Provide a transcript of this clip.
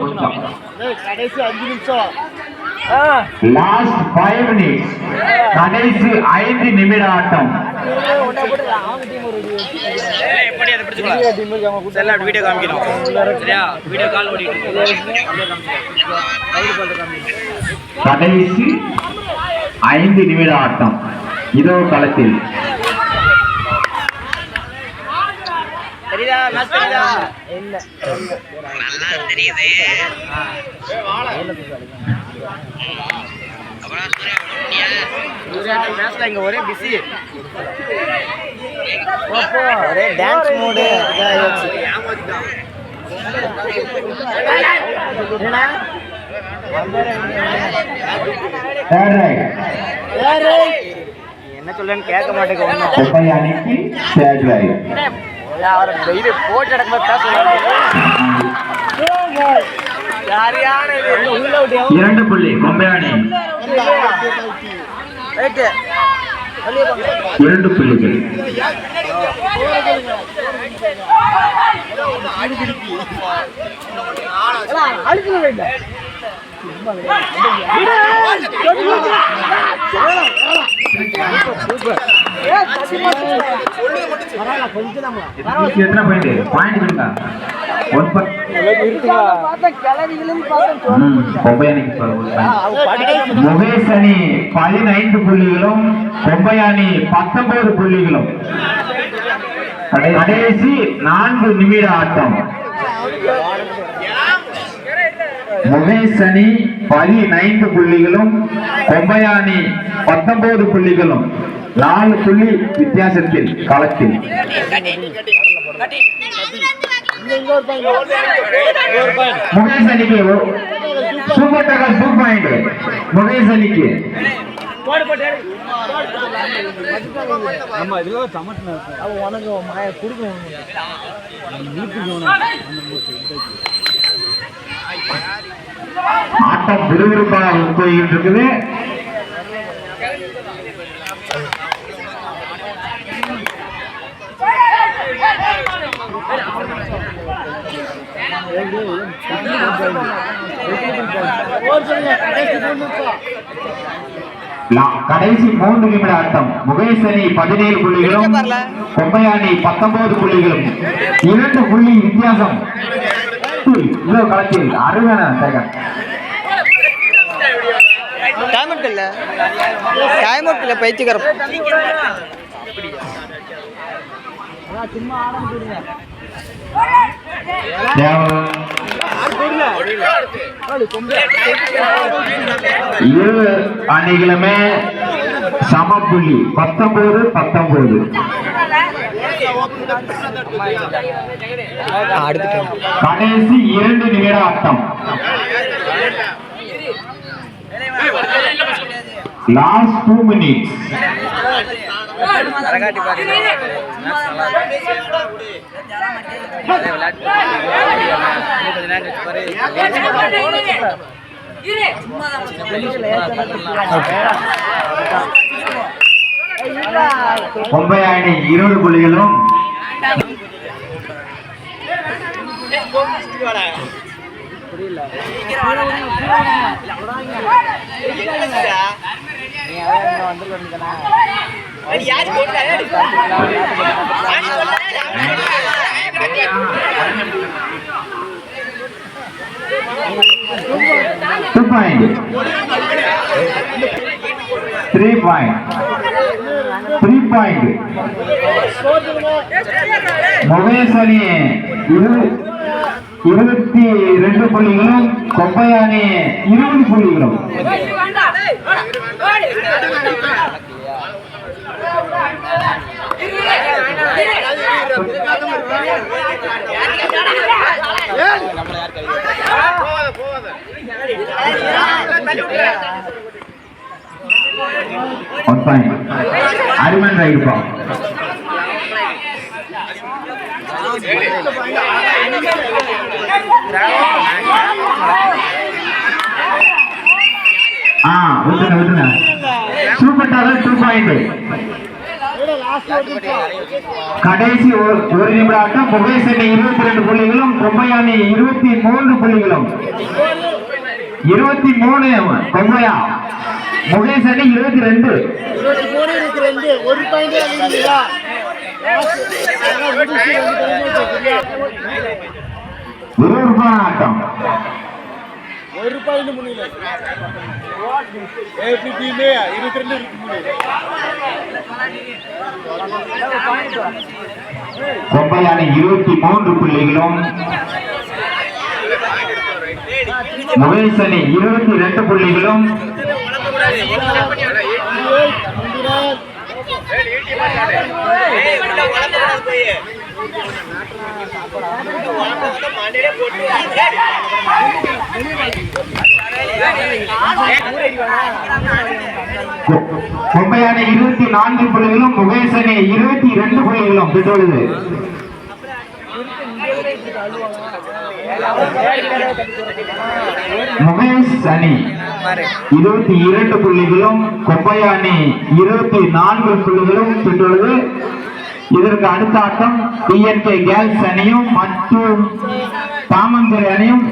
கொஞ்சம் last five minutes கடைசி ஐந்து நிமிட ஆட்டம் எப்படி அதை வீடியோ காமிக்கணும் சரியா வீடியோ கால் ஓடிட்டு கடைசி ஐந்து நிமிட ஆட்டம் இதோ களத்தில் தெரியுதா மேட்ச் தெரியுதா நல்லா தெரியுது அப்புறம் சூர்யா மேட்ச்ல இங்க ஒரே பிஸி ஒரே டான்ஸ் மூடு என்ன சொல்லுன்னு கேட்க மாட்டேங்க ஒன்றும் ரைட் அவர் இது போட்டு நடக்கும்போது பேச யாரையான இரண்டு புள்ளி கொம்பை அணி ரைட்டு இரண்டு புள்ளிகள். எத்தனை பாயிண்ட் பாயிண்ட் கொடுங்க. ஒன் அணி பதினைந்து புள்ளிகளும் கொம்பை அணி பத்தொன்பது புள்ளிகளும். கடைசி நான்கு நிமிட ஆட்டம். முகேஷ் அணி பதினைந்து புள்ளிகளும் கொம்பையாணி பத்தொன்பது புள்ளிகளும். நாலு புள்ளி வித்தியாசத்தில் களத்தில். முகேஷ் அணிக்கு super tackle two point. Mukesh அணிக்கு நம்ம இதுல சமட்டின அவன் உனக்கு மாய கொடுக்கணும். ஆட்டம் விறுவிறுப்பாக போய்கிட்டு இருக்குது கடைசி மூன்று நிமிட ஆட்டம் முகேஷ் அணி பதினேழு புள்ளிகளும் கொம்பையாணி பத்தொன்பது புள்ளிகளும். இரண்டு புள்ளி வித்தியாசம். இதோ களத்தில் அருமையான சேகர் டைம் அவுட் இல்ல. டைம் அவுட் இல்ல பைத்தியக்காரம் சும்மா இரு அணிகளுமே சமப்புள்ளி. பத்தொன்பது பத்தொன்பது. கடைசி இரண்டு நிமிட ஆட்டம் லாஸ்ட் டூ மினிட்ஸ் அரகாட்டி மும்பை அணி இருபது புள்ளிகளும். பாயிண்ட் முகேஷ் அணி இரு- இருபத்தி ரெண்டு புள்ளிகளும் கொப்பையானி இருபது புள்ளிகளும். அருமன் பாயிண்ட் ஆ விட்டுருங்க விட்டுருங்க சூப்பர் டாலர் டூ பாயிண்ட் கடைசி ஒரு ஒரு நிமிட ஆட்டம். முகேஷ் இருபத்தி ரெண்டு புள்ளிகளும் கொம்பையாணி இருபத்தி மூன்று புள்ளிகளும். இருபத்தி மூணு கொம்பையா முகேஷ் அணி இருபத்தி ரெண்டு. இருபத்தி மூணு இருபத்தி ரெண்டு. ஒரு பாயிண்ட் ஆட்டம் ஒரு பாயிண்ட் முடியல எப்படி டீமே இருபத்தி ரெண்டு இருபத்தி மூணு கொம்பையாணி இருபத்தி மூன்று புள்ளிகளும் முகேஷ் அணி இருபத்தி ரெண்டு புள்ளிகளும் கொ- இருபத்தி நான்கு புள்ளிகளும் முகேசனே இருபத்தி இரண்டு புள்ளிகளும் பெற்றுள்ளது முகேஷ் அணி இருபத்தி இரண்டு புள்ளிகளும் கொப்பையாணி இருபத்தி நான்கு புள்ளிகளும் பெற்றுள்ளது. இதற்கு அடுத்த ஆட்டம் டிஎன்கே கேர்ள்ஸ் அணியும் மற்றும் தாமந்திரி அணியும்